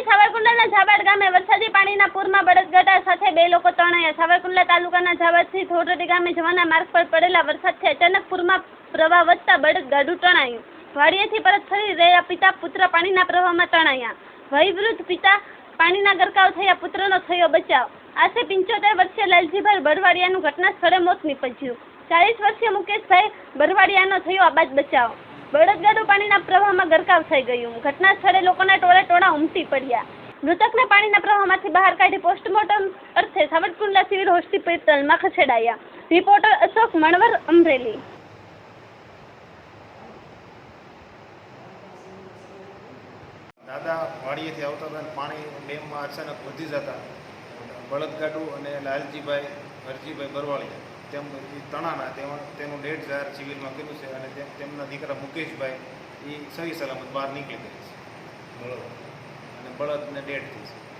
મોરબી સાવરકુંડલાના ઝાબાડ ગામે વરસાદી પાણીના પૂરમાં બળદગાડા સાથે બે લોકો તણાયા. સાવરકુંડલા તાલુકાના ઝાબાદથી થોરડી ગામે જવાના માર્ગ પર પડેલા વરસાદથી અચાનક પૂરમાં પ્રવાહ વધતા બળદગાડું તણાયું. વાડીએથી પરત ફરી રહ્યા પિતા પુત્ર પાણીના પ્રવાહમાં તણાયા. વયવૃદ્ધ પિતા પાણીના ગરકાવ થયા, પુત્રનો થયો બચાવ. આશરે પંચોતેર વર્ષીય લાલજીભાઈ બરવાડિયાનું ઘટના સ્થળે મોત નીપજ્યું. ચાલીસ વર્ષીય મુકેશભાઈ બરવાડિયાનો થયો આબાદ બચાવ. બળદગાડું પાણીના પ્રવાહમાં ગરકાવ થઈ ગયું. ઘટના સ્થળે લોકોના ટોળા ઉમટી પડ્યા. મૃતકને પાણીના પ્રવાહમાંથી બહાર કાઢી પોસ્ટમોર્ટમ અર્થે સાવરકુંડલા સિવિલ હોસ્પિટલમાં ખસેડાયા. રિપોર્ટર અશોક મણવર અમરેલી. દાદા વાડીએથી આવતા હતા અને પાણી ડેમમાં અચાનક વધી જતા. બળદગાડું અને લાલજીભાઈ હરજીભાઈ બરવાળિયા તેમ તણાના તેમાં તેનું ડેડ જાહેર સિવિલમાં કર્યું છે અને તેમના દીકરા મુકેશભાઈ એ સહી સલામત બહાર નીકળી ગયા છે. અને બળદને ડેડ છે